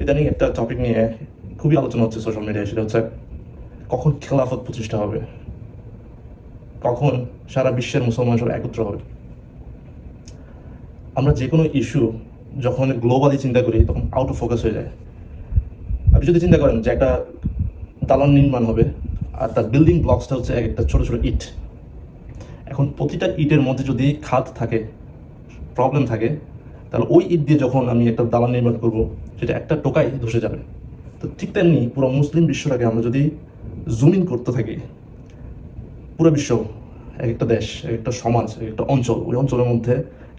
ইদানিং একটা টপিক নিয়ে খুবই আলোচনা হচ্ছে সোশ্যাল মিডিয়ায় সেটা হচ্ছে কখন খেলাফত প্রতিষ্ঠা হবে? কখন সারা বিশ্বের মুসলমান সব একত্র হবে? আমরা যে কোনো ইস্যু যখন গ্লোবালি চিন্তা করি, তখন আউট অফ ফোকাস হয়ে যায়। আপনি যদি চিন্তা করেন যে একটা দালান নির্মাণ হবে, আর তার বিল্ডিং ব্লকসটা হচ্ছে একটা ছোট ছোট ইট। এখন প্রতিটা ইটের মধ্যে যদি খাত থাকে প্রবলেম থাকে তাহলে ওই ইট দিয়ে যখন আমি একটা দালান নির্মাণ করব, সেটা একটা টোকাই ধসে যাবে। তো ঠিক তেমনি পুরো মুসলিম বিশ্বটাকে আমরা যদি জুমিন করতে থাকি, পুরো বিশ্ব এক একটা দেশ, এক একটা সমাজ, এক একটা অঞ্চল, ওই অঞ্চলের মধ্যে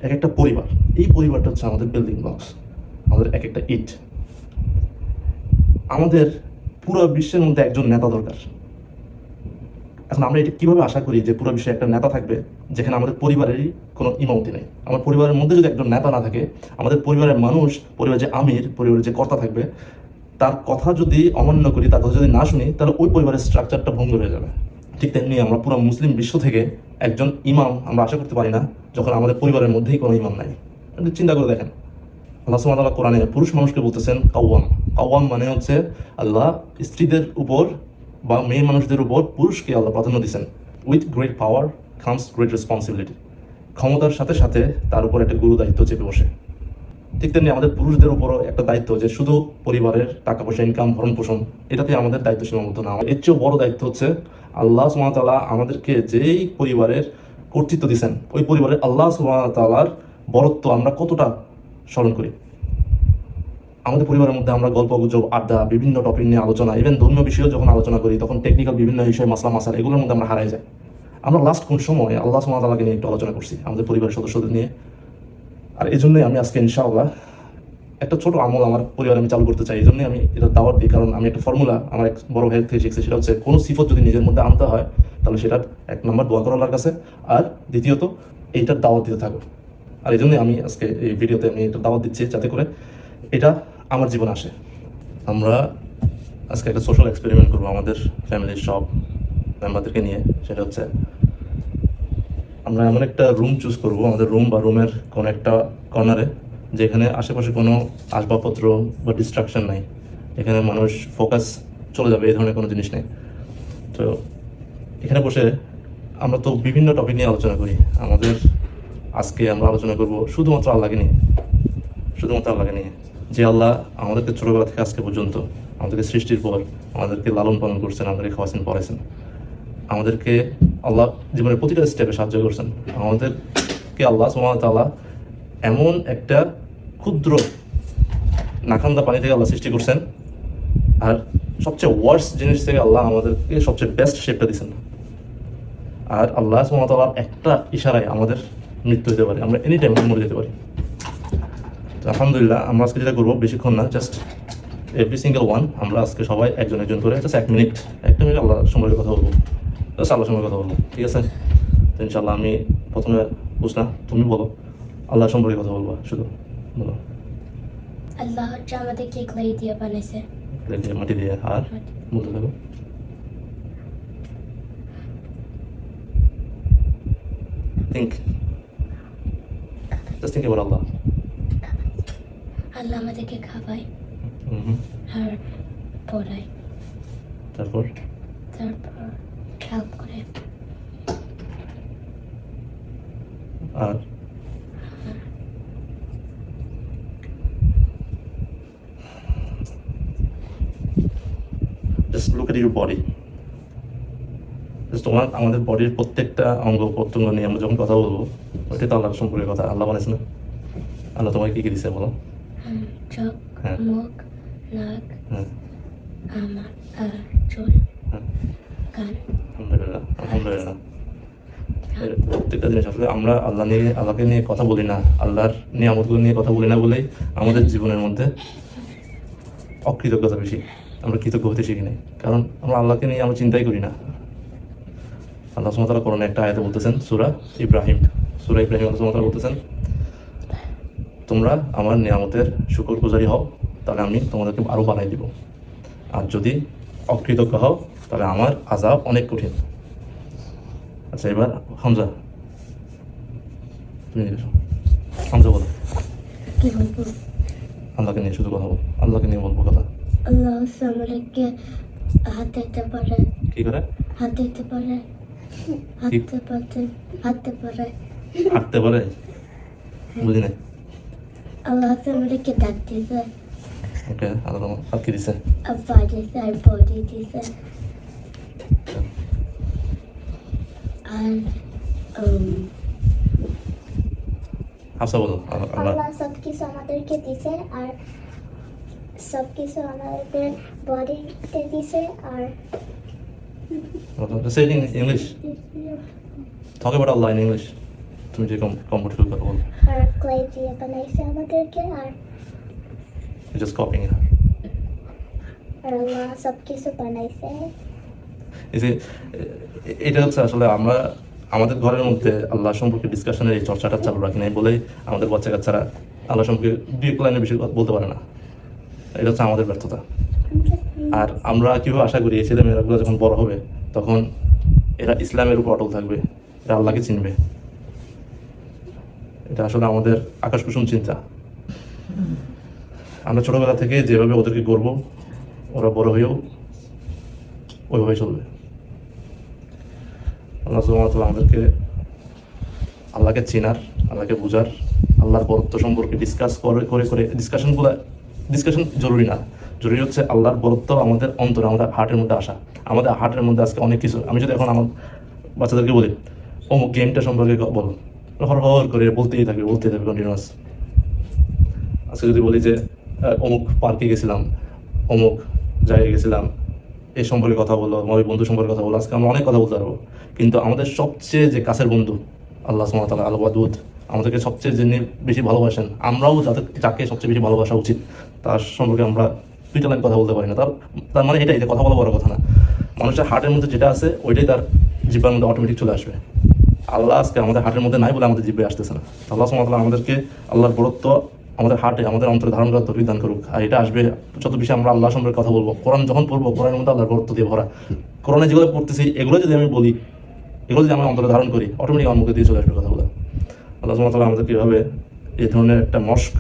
এক একটা পরিবার, এই পরিবারটা হচ্ছে আমাদের বিল্ডিং ব্লকস আমাদের এক একটা ইট। আমাদের পুরো বিশ্বের মধ্যে একজন নেতা দরকার। এখন আমরা এটা কীভাবে আশা করি যে পুরো বিশ্বে একটা নেতা থাকবে? যেখানে আমাদের পরিবারেরই কোনো ইমামতি নেই। আমার পরিবারের মধ্যে যদি একজন নেতা না থাকে, আমাদের পরিবারের মানুষ, পরিবারের যে আমির, পরিবারের যে কর্তা থাকবে, তার কথা যদি অমান্য করি, তার কথা যদি না শুনি, তাহলে ওই পরিবারের স্ট্রাকচারটা ভঙ্গ হয়ে যাবে। ঠিক তেমনি আমরা পুরো মুসলিম বিশ্ব থেকে একজন ইমাম আমরা আশা করতে পারি না, যখন আমাদের পরিবারের মধ্যেই কোনো ইমাম নাই। চিন্তা করে দেখেন। আল্লাহ সুবহানাহু কোরআনে পুরুষ মানুষকে বলতেছেন কাওয়াম। কাওয়াম মানে হচ্ছে আল্লাহ স্ত্রীদের উপর বা মেয়ে মানুষদের উপর পুরুষকে আল্লাহ প্রাধান্য দিচ্ছেন with great power comes great responsibility ক্ষমতার সাথে সাথে তার উপর একটা গুরু দায়িত্ব চেপে বসে। ঠিক তেমনি আমাদের পুরুষদের উপরও একটা দায়িত্ব যে শুধু পরিবারের টাকা পয়সা ইনকাম ভরণ পোষণ এটাতে আমাদের দায়িত্ব সীমাবদ্ধ না। এর চেয়েও বড় দায়িত্ব হচ্ছে আল্লাহ সুমাতালা আমাদেরকে যেই পরিবারের কর্তৃত্ব দিচ্ছেন ওই পরিবারের আল্লাহ সুমাতালার বরত্ব আমরা কতটা স্মরণ করি? আমাদের পরিবারের মধ্যে আমরা গল্প, গুজব, আড্ডা, বিভিন্ন টপিক নিয়ে আলোচনা ইভেন ধর্মীয় বিষয়েও যখন আলোচনা করি, তখন টেকনিক্যাল বিভিন্ন বিষয়, মাসলা, মাসাল, এগুলোর মধ্যে আমরা হারাই যাই। আমরা লাস্ট কোন সময় আল্লাহ সুমাতালাকে নিয়ে একটু আলোচনা করছি, আমাদের পরিবারের সদস্যদের নিয়ে। আর এই জন্যই আমি আজকে ইনশাআল্লাহ একটা ছোট আমল আমার পরিবারে আমি চালু করতে চাই। এই জন্যই আমি এটা দাওয়াত দিই, কারণ আমি একটা ফর্মুলা আমার এক বড় ভাইয়ের থেকে শিখছি, সেটা হচ্ছে কোনো সিফত যদি নিজের মধ্যে আনতে হয়, তাহলে সেটার এক নম্বর দোয়া করো আল্লাহর কাছে। আর দ্বিতীয়ত, এইটার দাওয়াত দিতে থাকো। আর এই জন্যই আমি আজকে এই ভিডিওতে আমি এটা দাওয়াত দিচ্ছি, যাতে করে এটা আমার জীবন আসে। আমরা আজকে একটা সোশ্যাল এক্সপেরিমেন্ট করব আমাদের ফ্যামিলির সব মেম্বারদেরকে নিয়ে, সেটা হচ্ছে আমরা এমন একটা রুম চুজ করব আমাদের রুম বা রুমের কোনো একটা কর্নারে যেখানে আশেপাশে কোনো আসবাবপত্র বা ডিস্ট্রাকশন নাই এখানে মানুষ ফোকাস চলে যাবে এই ধরনের কোনো জিনিস নেই। তো এখানে বসে আমরা তো বিভিন্ন টপিক নিয়ে আলোচনা করি। আমাদের আজকে আমরা আলোচনা করব শুধুমাত্র আল্লাহকে নিয়ে শুধুমাত্র আল্লাহকে নিয়ে যে আল্লাহ আমাদেরকে ছোটবেলা থেকে আজকে পর্যন্ত আমাদেরকে সৃষ্টির পর আমাদেরকে লালন পালন করছেন আমাদেরকে খাওয়াছেন পড়াইছেন। আমাদেরকে আল্লাহ জীবনের প্রতিটা স্টেপে সাহায্য করছেন। আমাদেরকে আল্লাহ সুমাতাল্লাহ এমন একটা ক্ষুদ্র নাখান্দা পানি থেকে আল্লাহ সৃষ্টি করছেন। আর সবচেয়ে ওয়ার্স জিনিস থেকে আল্লাহ আমাদেরকে সবচেয়ে বেস্ট শেপটা দিচ্ছেন আর আল্লাহ সুমাতাল্লাহ একটা ইশারায় আমাদের মৃত্যু হতে পারে। আমরা এনি টাইম মরে যেতে পারি। আলহামদুলিল্লাহ, আমরা আজকে যেটা করব বেশিক্ষণ না জাস্ট এভরি সিঙ্গেল ওয়ান আমরা আজকে সবাই একজন একজন করে জাস্ট এক মিনিট একটা মিনিট আল্লাহ সম্পর্কে কথা বলব। সম্পর্কে কথা বলব। ঠিক আছে? তো ইনশাল্লাহ আমি প্রথমে বুঝলাম তুমি বলো। আল্লাহ সম্পর্কে কথা বলব শুধু বলো। আল্লাহ হচ্ছে আমাদেরকে ক্লাই দিয়ে বানাইছে। প্লেট দিয়ে মাটি দিয়ে আর বলতে থাকো। থিঙ্ক এবার আল্লাহ। আল্লাহ আমাদেরকে খাওয়ায়। আর পড়ায়। তারপর? তারপর হেল্প করে। আর? Just look at your body তোমার আমাদের বডির প্রত্যেকটা অঙ্গ প্রত্যঙ্গ নিয়ে আমরা যখন কথা বলব ওইটাই তো আল্লাহর সম্পর্কে কথা। আল্লাহ বলেছে না? আল্লাহ তোমাকে কি কি দিছে বলো? চোখ হ্যাঁ। মুখ নাক হ্যাঁ। আমার চুল। প্রত্যেকটা জিনিস আসলে আমরা আল্লাহ নিয়ে আল্লাহকে নিয়ে কথা বলি না আল্লাহর নিয়ামতগুলো নিয়ে কথা বলি না বলেই আমাদের জীবনের মধ্যে অকৃতজ্ঞতা বেশি আমরা কৃতজ্ঞ হতে শিখি নাই কারণ আমরা আল্লাহকে নিয়ে আমরা চিন্তাই করি না আল্লাহ সুমতালা করোনা একটা আয়তে বলতেছেন সুরা ইব্রাহিম সুরা ইব্রাহিম আল্লাহ সুমতালা বলতেছেন তোমরা আমার নিয়ামতের শুকর গুজারি হও, তাহলে আমি তোমাদেরকে আরও বানাই দিব। আর যদি অকৃতজ্ঞ হও তাহলে আমার আজাব অনেক কঠিন। আচ্ছা এবার হামজা। তুমি হামজা বলো। আল্লাহকে নিয়ে শুধু কথা বল। আল্লাহকে নিয়ে বলব কথা। আল্লাহ আমাদেরকে হাত দিতে পারে। কি করে? হাত দিতে পারে। হাঁটতে হাঁটতে পারে। হাঁটতে পারে? বুঝি না আল্লাহ হচ্ছে আমাদেরকে ডাক দিতে। ওকে আল্লাহ আর কি দিছে? আর আর বডি আর um, হাফসা বলো আল্লাহ আল্লাহ আল্লাহ সব কিছু আমাদেরকে দিছে আর সব কিছু আমাদের বডিতে দিছে আর Say it in English. Talk about Allah in English. তুমি যে কম কমফোর্টেবল কথা বল আর ক্লে দিয়ে বানাইছে আমাদেরকে আর জাস্ট কপিং আর আল্লাহ সব কিছু বানাইছে যে এটা হচ্ছে আসলে আমরা, আমাদের ঘরের মধ্যে আল্লাহ সম্পর্কে ডিসকাশনের এই চর্চাটা চালু রাখি নাই বলেই আমাদের বাচ্চা কাচ্চারা আল্লাহ সম্পর্কে এক লাইনের বেশি বলতে পারে না। এটা হচ্ছে আমাদের ব্যর্থতা। আর আমরা কীভাবে আশা করি এই ছেলে মেয়েরাগুলো যখন বড় হবে, তখন এরা ইসলামের উপর অটল থাকবে, এরা আল্লাহকে চিনবে। এটা আসলে আমাদের আকাশ কুসুম চিন্তা। আমরা ছোটবেলা থেকে যেভাবে ওদেরকে গর্ব ওরা বড় হয়েও ওইভাবে চলবে। আল্লাহ সুবহানাহু আমাদেরকে আল্লাহকে চেনার, আল্লাহকে বোঝার, আল্লাহর বরত্ব সম্পর্কে ডিসকাস করে করে করে ডিসকাশনগুলো ডিসকাশন জরুরি না। জরুরি হচ্ছে আল্লাহর বরত্ব আমাদের অন্তরে, আমাদের হার্টের মধ্যে আসা। আমাদের হার্টের মধ্যে আজকে অনেক কিছু, আমি যদি এখন আমার বাচ্চাদেরকে বলি, অমুক গেমটা সম্পর্কে বলো। হর হর করে বলতেই থাকবে বলতেই থাকবে কন্টিনিউয়াস আজকে যদি বলি যে অমুক পার্কে গেছিলাম, অমুক জায়গায় গেছিলাম এই সম্পর্কে কথা বলো আমার ওই বন্ধু সম্পর্কে কথা বলো, আজকে আমরা অনেক কথা বলতে পারব। কিন্তু আমাদের সবচেয়ে যে কাছের বন্ধু, আল্লাহ সুমতাল আল ওয়াদুদ, আমাদেরকে সবচেয়ে যিনি বেশি ভালোবাসেন, আমরাও যাদের যাকে সবচেয়ে বেশি ভালোবাসা উচিত, তার সম্পর্কে আমরা দুইটা লাইন কথা বলতে পারি না। তার তার মানে এটাই, যে কথা বলা বড় কথা না। মানুষের হার্টের মধ্যে যেটা আছে, ওইটাই তার জিব্বার মধ্যে অটোমেটিক চলে আসবে। আল্লাহ আজকে আমাদের হার্টের মধ্যে নাই বলে আমাদের জিব্বে আসতেছে না। আল্লাহ সুমতাল আমাদেরকে আল্লাহর বরত্ব আমাদের হার্টে আমাদের অন্তরে ধারণ করার তফিক দান করুক। আর এটা আসবে যত বেশি আমরা আল্লাহ সম্পর্কে কথা বলব। কোরআন যখন পড়ব, কোরআনের মধ্যে আল্লাহর বরত্ব দিয়ে ভরা। কোরআনে যেগুলো পড়তেছি, এগুলো যদি আমি বলি, এগুলো যদি আমি অন্তরে ধারণ করি অটোমেটিক আমার মুখে দিয়ে চলে আসবে কথাগুলো। আল্লাহ সুমতাল আমাদের কীভাবে এই ধরনের একটা মস্ক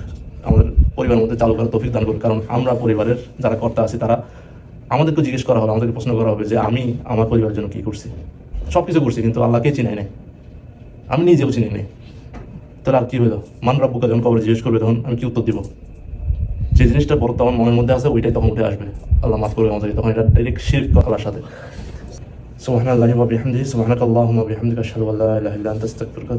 আমাদের পরিবারের মধ্যে চালু করার তফিক দান করুক। কারণ আমরা পরিবারের যারা কর্তা আছি, তারা আমাদেরকে জিজ্ঞেস করা হবে, আমাদেরকে প্রশ্ন করা হবে যে আমি আমার পরিবারের জন্য কি করছি। সব কিছু করছি, কিন্তু আল্লাহকে চিনাই নাই। আমি নিজেও চিনি নাই। তাহলে আর কি হলো মান রাব্বুকা যখন কবরে জিজ্ঞেস করবে তখন আমি কি উত্তর দিব? যে জিনিসটা বড় মনের মধ্যে আছে, ওইটাই তখন উঠে আসবে। আল্লাহ মাফ করবে আমাদের তখন এটা ডাইরেক্ট শির আল্লাহর সাথে। সুবহানাল্লাহি ওয়া বিহামদিহি, সুবহানাকাল্লাহুম্মা ওয়া বিহামদিকা, আশহাদু আল্লা ইলাহা ইল্লা আনতা, আস্তাগফিরুকা